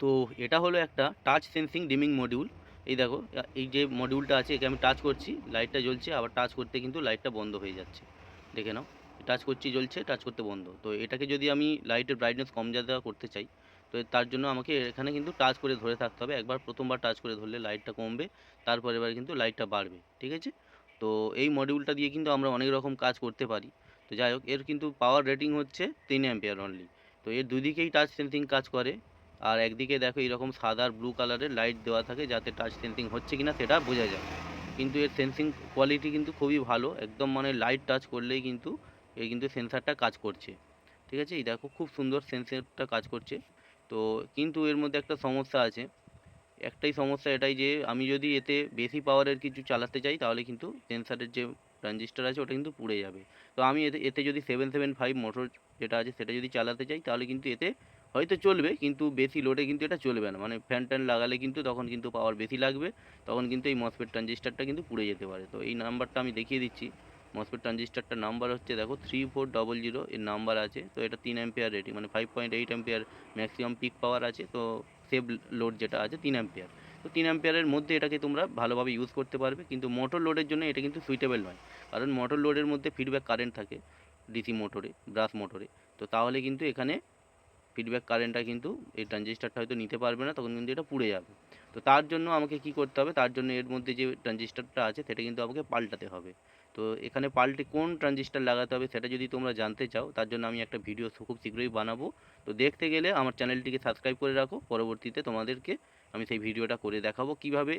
তো এটা হলো একটা টাচ সেন্সিং ডিমিং মডিউল এই দেখো এই যে মডিউলটা আছে, একে আমি টাচ করছি লাইটটা জ্বলছে, আবার টাচ করতে কিন্তু লাইটটা বন্ধ হয়ে যাচ্ছে। দেখে নাও টাচ করছি জ্বলছে টাচ করতে বন্ধ। তো এটাকে যদি আমি লাইটের ব্রাইটনেস কম জাদা করতে চাই, তো তার জন্য আমাকে এখানে কিন্তু টাচ করে ধরে থাকতে হবে। একবার প্রথমবার টাচ করে ধরলে লাইটটা কমবে, তারপর এবার কিন্তু লাইটটা বাড়বে, ঠিক আছে? তো এই মডিউলটা দিয়ে কিন্তু আমরা অনেক রকম কাজ করতে পারি। তো যাই হোক, এর কিন্তু পাওয়ার রেটিং হচ্ছে তিন অ্যাম্পিয়ার অনলি তো এর দুদিকেই টাচ সেন্সিং কাজ করে। আর একদিকে দেখো এরকম সাদা আর ব্লু কালারের লাইট দেওয়া থাকে যাতে টাচ সেন্সিং হচ্ছে কিনা সেটা বোঝা যায়। কিন্তু এর সেন্সিং কোয়ালিটি কিন্তু খুবই ভালো, একদম মানে লাইট টাচ করলেই কিন্তু এই কিন্তু সেন্সারটা কাজ করছে। ঠিক আছে? এই দেখো খুব সুন্দর সেন্সারটা কাজ করছে। তো কিন্তু এর মধ্যে একটা সমস্যা আছে। একটাই সমস্যা এটাই যে, আমি যদি এতে বেশি পাওয়ারের কিছু চালাতে চাই, তাহলে কিন্তু সেন্সারের যে ট্রানজিস্টার আছে, ওটা কিন্তু পুড়ে যাবে। তো আমি এতে এতে যদি সেভেন সেভেন ফাইভ মোটর যেটা আছে, সেটা যদি চালাতে চাই, তাহলে কিন্তু এতে হয়তো চলবে, কিন্তু বেশি লোডে কিন্তু এটা চলবে না। মানে ফ্যান ট্যান লাগালে কিন্তু তখন কিন্তু পাওয়ার বেশি লাগবে, তখন কিন্তু এই মসফেট ট্রানজিস্টারটা কিন্তু পুড়ে যেতে পারে। তো এই নাম্বারটা আমি দেখিয়ে দিচ্ছি। মসফেট ট্রানজিস্টারটার নাম্বার হচ্ছে দেখো থ্রি ফোর ডবল জিরো এর নাম্বার আছে। তো এটা তিন অ্যাম্পিয়ার রেটিং মানে five point eight ampere maximum peak power আছে। তো সেভ লোড যেটা আছে তিন অ্যাম্পিয়ার তো তিন অ্যাম্পিয়ারের মধ্যে এটাকে তোমরা ভালোভাবে ইউজ করতে পারবে, কিন্তু মোটর লোডের জন্য এটা কিন্তু সুইটেবল নয়। কারণ মোটর লোডের মধ্যে ফিডব্যাক কারেন্ট থাকে ডিসি মোটরে ব্রাশ মোটরে তো তাহলে কিন্তু এখানে ফিডব্যাক কারেন্টটা কিন্তু এই ট্রানজিস্টারটা হয়তো নিতে পারবে না, তখন কিন্তু এটা পুড়ে যাবে। তো তার জন্য আমাকে কি করতে হবে? তার জন্য এর মধ্যে যে ট্রানজিস্টারটা আছে, সেটা কিন্তু আমাকে পাল্টাতে হবে। তো এখানে পাল্টে কোন ট্রানজিস্টার লাগাতে হবে, সেটা যদি তোমরা জানতে চাও, তার জন্য আমি একটা ভিডিও খুব শীঘ্রই বানাবো। তো দেখতে গেলে আমার চ্যানেলটিকে সাবস্ক্রাইব করে রাখো, পরবর্তীতে তোমাদেরকে আমি সেই ভিডিওটা করে দেখাবো, কীভাবে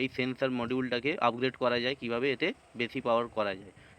এই সেন্সার মডিউলটাকে আপগ্রেড করা যায়, কীভাবে এতে বেশি পাওয়ার করা যায়।